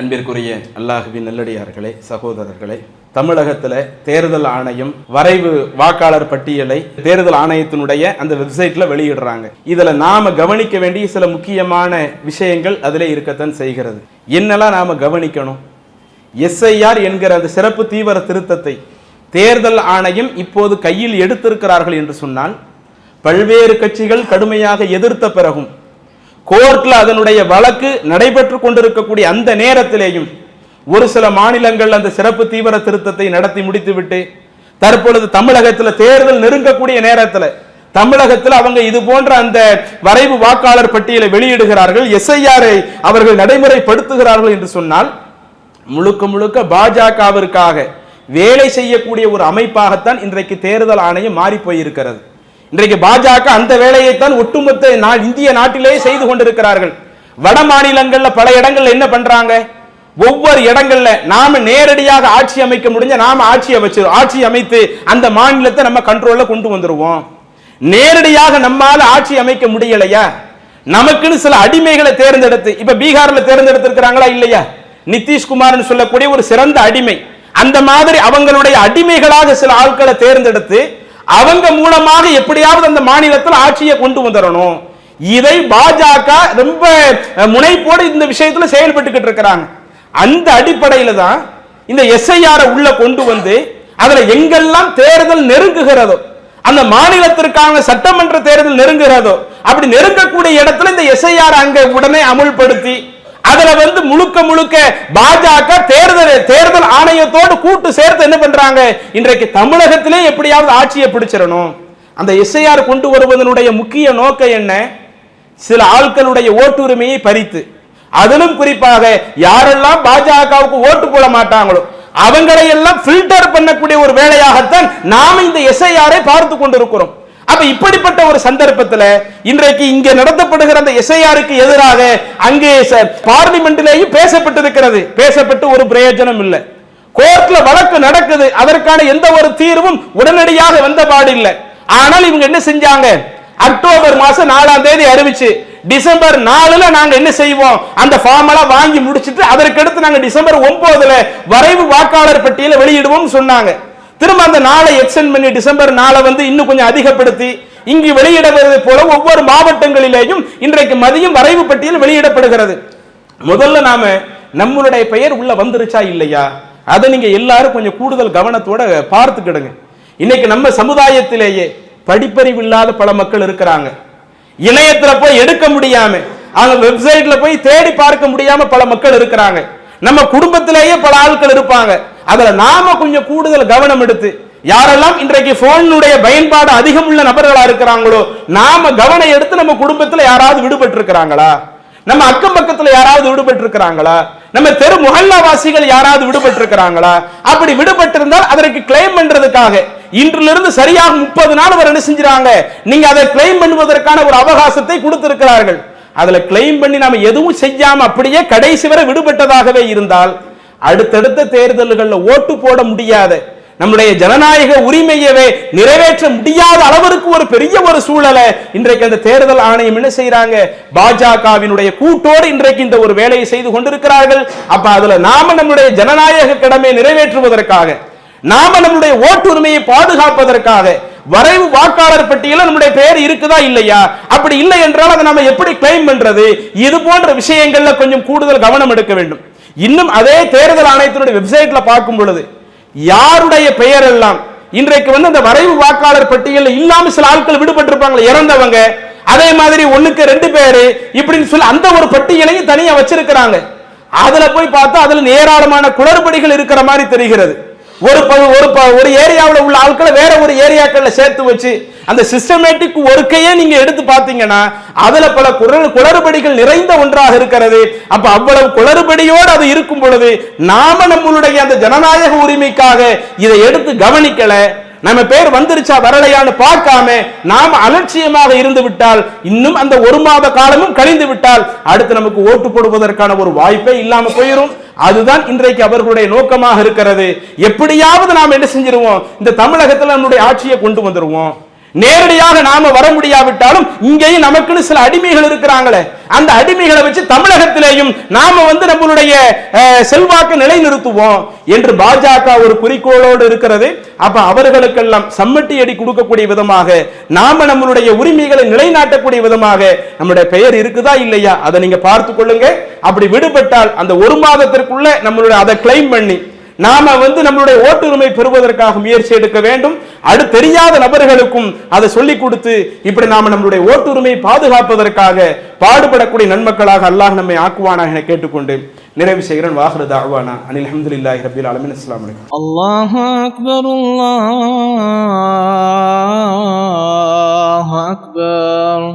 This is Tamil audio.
அன்பிற்குரிய அல்லாஹுவின் நல்லடியார்களே சகோதரர்களே தமிழகத்தில் தேர்தல் ஆணையம் வரைவு வாக்காளர் பட்டியலை தேர்தல் ஆணையத்தினுடைய அந்த வெப்சைட்டில் வெளியிடுறாங்க. இதில் நாம் கவனிக்க வேண்டிய சில முக்கியமான விஷயங்கள் அதில் இருக்கத்தான் செய்கிறது. என்னெல்லாம் நாம் கவனிக்கணும்? எஸ்ஐஆர் என்கிற அந்த சிறப்பு தீவிர திருத்தத்தை தேர்தல் ஆணையம் இப்போது கையில் எடுத்திருக்கிறார்கள் என்று சொன்னால் பல்வேறு கட்சிகள் கடுமையாக எதிர்த்த பிறகும் கோர்ட்ல அதனுடைய வழக்கு நடைபெற்று கொண்டிருக்கக்கூடிய அந்த நேரத்திலேயும் ஒரு சில மாநிலங்கள் அந்த சிறப்பு தீவிர திருத்தத்தை நடத்தி முடித்துவிட்டு தற்பொழுது தமிழகத்தில் தேர்தல் நெருங்கக்கூடிய நேரத்தில் தமிழகத்தில் அவங்க இது போன்ற அந்த வரைவு வாக்காளர் பட்டியலை வெளியிடுகிறார்கள் எஸ்ஐஆரை அவர்கள் நடைமுறைப்படுத்துகிறார்கள் என்று சொன்னால் முழுக்க முழுக்க பாஜகவிற்காக வேலை செய்யக்கூடிய ஒரு அமைப்பாகத்தான் இன்றைக்கு தேர்தல் ஆணையம் மாறி போயிருக்கிறது இன்றைக்கு பாஜக அந்த வேலையைத்தான் ஒட்டுமொத்த நா- இந்திய நாட்டிலேயே செய்து கொண்டிருக்கிறார்கள். வட மாநிலங்கள்ல பல இடங்கள்ல என்ன பண்றாங்க? ஒவ்வொரு இடங்கள்ல நாம நேரடியாக ஆட்சி அமைக்க முடிஞ்ச நாம ஆட்சி அமைச்சு ஆட்சி அமைத்து அந்த மாநிலத்தை நம்ம கண்ட்ரோல்ல கொண்டு வந்துருவோம். நேரடியாக நம்மால ஆட்சி அமைக்க முடியலையா? நமக்குன்னு சில அடிமைகளை தேர்ந்தெடுத்து இப்ப பீகார்ல தேர்ந்தெடுத்திருக்கிறாங்களா இல்லையா? நிதிஷ்குமார்னு சொல்லக்கூடிய ஒரு சிறந்த அடிமை. அந்த மாதிரி அவங்களுடைய அடிமைகளாக சில ஆட்களை தேர்ந்தெடுத்து அவங்க மூலமாக எப்படியாவது அந்த மாநிலத்தில் ஆட்சியை கொண்டு வந்துடணும். இதை பாஜக ரொம்ப முனைப்போடு இந்த விஷயத்துல செயல்பட்டுக்கிட்டு இருக்கிறாங்க. அந்த அடிப்படையில தான் இந்த எஸ்ஐஆர் உள்ள கொண்டு வந்து அதுல எங்கெல்லாம் தேர்தல் நெருங்குகிறதோ அந்த மாநிலத்திற்கான சட்டமன்ற தேர்தல் நெருங்குகிறதோ அப்படி நெருங்கக்கூடிய இடத்துல இந்த எஸ்ஐஆர் அங்க உடனே அமுல்படுத்தி அதுல வந்து முழுக்க முழுக்க பாஜக தேர்தல் தேர்தல் ஆணையத்தோடு கூட்டு சேர்த்து என்ன பண்றாங்க? இன்றைக்கு தமிழகத்திலே எப்படியாவது ஆட்சியை பிடிச்சிடணும். அந்த எஸ்ஐஆர் கொண்டு வருவதனுடைய முக்கிய நோக்கம் என்ன? சில ஆட்களுடைய ஓட்டுரிமையை பறித்து. அதிலும் குறிப்பாக யாரெல்லாம் பாஜகவுக்கு ஓட்டு போட மாட்டாங்களோ அவங்களை எல்லாம் ஃபில்டர் பண்ணக்கூடிய ஒரு வேலையாகத்தான் நாம இந்த எஸ்ஐஆரை பார்த்து கொண்டிருக்கிறோம். அப்ப இப்படிப்பட்ட ஒரு சந்தர்ப்பத்துல இன்றைக்கு இங்கே நடத்தப்படுகிற அந்த எஸ்ஐஆருக்கு எதிராக அங்கே பார்லிமெண்ட்லேயும் பேசப்பட்டிருக்கிறது. பேசப்பட்டு ஒரு பிரயோஜனம் இல்லை. கோர்ட்ல வழக்கு நடக்குது. அதற்கான எந்த ஒரு தீர்வும் உடனடியாக வந்த இல்லை. ஆனால் இவங்க என்ன செஞ்சாங்க? அக்டோபர் மாசம் நாலாம் தேதி அறிவிச்சு டிசம்பர் நாலுல நாங்க என்ன செய்வோம்? அந்த ஃபார்ம் எல்லாம் வாங்கி முடிச்சிட்டு அதற்கடுத்து நாங்க டிசம்பர் ஒன்பதுல வரைவு வாக்காளர் பட்டியல வெளியிடுவோம் சொன்னாங்க. திரும்ப அந்த நாளை எக்ஸ்டெண்ட் பண்ணி டிசம்பர் நாளை வந்து இன்னும் கொஞ்சம் அதிகப்படுத்தி இங்கு வெளியிடுவது போல ஒவ்வொரு மாவட்டங்களிலேயும் இன்றைக்கு மதியம் வரைவு பட்டியல் வெளியிடப்படுகிறது. முதல்ல நாம நம்மளுடைய பெயர் உள்ள வந்துருச்சா இல்லையா? அதை நீங்க எல்லாரும் கொஞ்சம் கூடுதல் கவனத்தோட பார்த்துக்கிடுங்க. இன்னைக்கு நம்ம சமுதாயத்திலேயே படிப்பறிவு இல்லாத பல மக்கள் இருக்கிறாங்க. இணையத்துல போய் எடுக்க முடியாம அவங்க வெப்சைட்ல போய் தேடி பார்க்க முடியாம பல மக்கள் இருக்கிறாங்க. நம்ம குடும்பத்திலேயே பல ஆட்கள் இருப்பாங்க. அதுல நாம கொஞ்சம் கூடுதல் கவனம் எடுத்து யாரெல்லாம் இன்றைக்கு போனுடைய பயன்பாடு அதிகம் உள்ள நபர்களா இருக்கிறாங்களோ நாம கவனம் எடுத்து நம்ம குடும்பத்துல யாராவது விடுபட்டு இருக்கிறாங்களா நம்ம அக்கம் பக்கத்துல யாராவது விடுபட்டு இருக்கிறாங்களா நம்ம தெரு முகல்லாவாசிகள் யாராவது விடுபட்டு இருக்கிறாங்களா அப்படி விடுபட்டிருந்தால் அதற்கு கிளைம் பண்றதுக்காக இன்றிலிருந்து சரியாக முப்பது நாள் அவர் என்ன செஞ்சாங்க நீங்க அதை கிளைம் பண்ணுவதற்கான ஒரு அவகாசத்தை கொடுத்திருக்கிறார்கள். அதுல கிளைம் பண்ணி நாம எதுவும் செய்யாம அப்படியே கடைசி வரை விடுபட்டதாகவே இருந்தால் அடுத்தடுத்த தேர்தல்களில் ஓட்டு போட முடியாத நம்முடைய ஜனநாயக உரிமையவே நிறைவேற்ற முடியாத அளவிற்கு ஒரு பெரிய ஒரு சூழலை இன்றைக்கு அந்த தேர்தல் ஆணையம் என்ன செய்யறாங்க பாஜகவினுடைய கூட்டோடு இன்றைக்கு இந்த ஒரு வேலையை செய்து கொண்டிருக்கிறார்கள். அப்ப அதுல நாம நம்முடைய ஜனநாயக கடமையை நிறைவேற்றுவதற்காக நாம நம்முடைய ஓட்டுரிமையை பாதுகாப்பதற்காக வரைவு வாக்காளர் பட்டியல நம்முடைய பெயர் இருக்குதா இல்லையா? அப்படி இல்லை என்றால் அதை நாம எப்படி கிளைம் பண்றது? இது போன்ற விஷயங்கள்ல கொஞ்சம் கூடுதல் கவனம் எடுக்க வேண்டும். இன்னும் அதே தேர்தல் ஆணையத்தினுடைய வெப்சைட்ல பார்க்கும் பொழுது யாருடைய பெயர் எல்லாம் இன்றைக்கு வந்து அந்த வரைவு வாக்காளர் பட்டியலில் இல்லாம சில ஆட்கள் விடுபட்டிருப்பாங்களே இறந்தவங்க அதே மாதிரி ஒண்ணுக்கு ரெண்டு பேரு இப்படின்னு சொல்லி அந்த ஒரு பட்டியலையும் தனியா வச்சிருக்கிறாங்க. அதுல போய் பார்த்தா அதுல ஏராளமான குளறுபடிகள் இருக்கிற மாதிரி தெரிகிறது. ஒரு ப- ஒரு ப- ஒரு ஏரியாவில் உள்ள ஆட்களை வேற ஒரு ஏரியாக்களில் சேர்த்து வச்சு அந்த சிஸ்டமேட்டிக் ஒர்க்கையே நீங்க எடுத்து பார்த்தீங்கன்னா அதுல பல குரல் குளறுபடிகள் நிறைந்த ஒன்றாக இருக்கிறது. அப்ப அவ்வளவு குளறுபடியோடு அது இருக்கும் பொழுது நாம நம்மளுடைய அந்த ஜனநாயக உரிமைக்காக இதை எடுத்து கவனிக்கல. நம்ம பேர் வந்துருச்சா வரலையான்னு பார்க்காம நாம அலட்சியமாக இருந்து விட்டால் இன்னும் அந்த ஒரு மாத காலமும் கழிந்து விட்டால் அடுத்து நமக்கு ஓட்டு போடுவதற்கான ஒரு வாய்ப்பே இல்லாம போயிடும் அதுதான் இன்றைக்கு அவர்களுடைய நோக்கமாக இருக்கிறது. எப்படியாவது நாம் என்ன செஞ்சிருவோம்? இந்த தமிழகத்துல நம்முடைய ஆட்சியை கொண்டு வந்துருவோம். நேரடியாக நாம வர முடியாவிட்டாலும் இங்கேயும் நமக்குன்னு சில அடிமைகள் இருக்கிறாங்களே. அந்த அடிமைகளை வச்சு தமிழகத்திலேயும் நாம வந்து நம்மளுடைய அஹ், செல்வாக்கு நிலைநிறுத்துவோம் என்று பாஜக ஒரு குறிக்கோளோடு இருக்கிறது. அப்ப அவர்களுக்கெல்லாம் சம்மட்டி அடி கொடுக்கக்கூடிய விதமாக நாம நம்மளுடைய உரிமைகளை நிலைநாட்டக்கூடிய விதமாக நம்மளுடைய பெயர் இருக்குதா இல்லையா? அதை நீங்க பார்த்து கொள்ளுங்க. அப்படி விடுபட்டால் அந்த ஒரு மாதத்திற்குள்ள நம்மளுடைய அதை கிளைம் பண்ணி நாம வந்து நம்மளுடைய ஓட்டுரிமை பெறுவதற்காக முயற்சி எடுக்க வேண்டும். அது தெரியாத நபர்களுக்கும் அதை சொல்லிக் கொடுத்து இப்படி நாம நம்மளுடைய ஓட்டுரிமை பாதுகாப்பதற்காக பாடுபடக்கூடிய நன்மக்களாக அல்லாஹ் நம்மை ஆக்குவானா என கேட்டுக்கொண்டு நிறைவு செய்கிறேன். வாஹரு தாவானா. அனில் அஹமதுல்லாஹி ரபில் அலமின் அஸ்லாம் அல்லாஹ் அக்பர் அல்லாஹ் அக்பர்